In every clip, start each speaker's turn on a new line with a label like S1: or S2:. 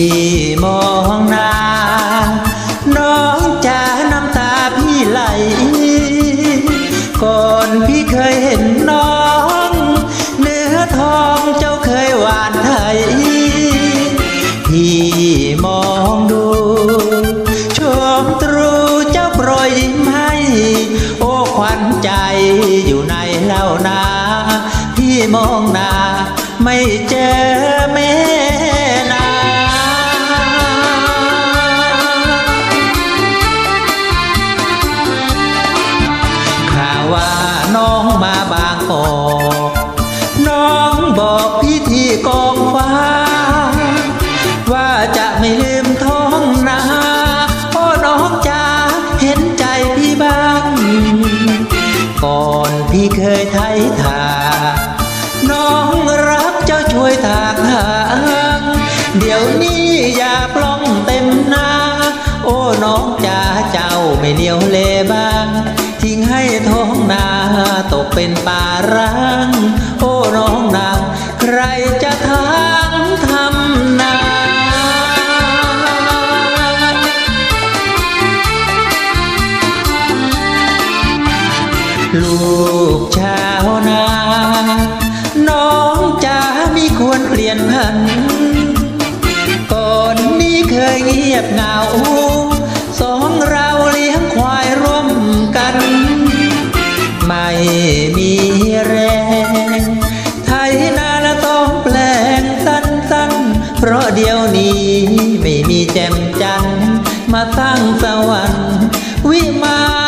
S1: พี่มองหน้าน้องจ๋าน้ำตาพี่ไหล ก่อนพี่เคยเห็นน้อง เนื้อทองเจ้าเคยหวานไทย พี่มองดูชมตรูเจ้าโปรยยิ้มให้ โอ้ควันใจอยู่ในเล่านา พี่มองหน้าไม่เจอแม่ องบอกพี่ที่กองฟ้า ว่าจะไม่ลืมท้องนาโอ้น้องจ๋าเห็นใจพี่บ้าง ก่อนพี่เคยไทยทา น้องรักเจ้าช่วยถากหางเดี๋ยวนี้อย่าปล้องเต็มหน้าโอ้น้องจ๋าเจ้าไม่เลี้ยวเลบ้าง ทิ้งให้ท้องนาตกเป็นป่าร้าง ลูกชาวนา น้องจ๋ามีควรเปลี่ยนพัน ก่อนนี้เคยเงียบเหงา สองเราเลี้ยงควายร่วมกัน ไม่มีแรงไทยนาละต้องแปลงสั้นๆ เพราะเดี๋ยวนี้ไม่มีแจ่มจันมาตั้งสวรรค์วิมาน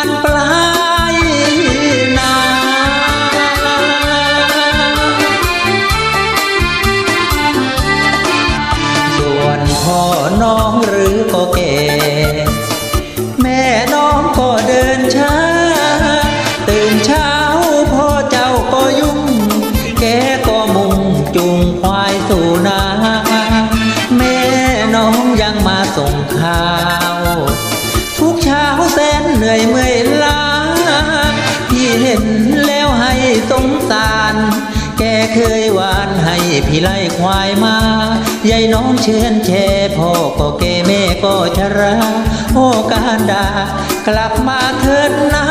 S1: เหนื่อยเมื่อยล้าพี่เห็นแล้วให้สงสาร แกเคยหวานให้พี่ไล่ควายมายายน้องเชิญแช่พ่อก็แกแม่ก็ชรา โอการดากลับมาเถิดนะ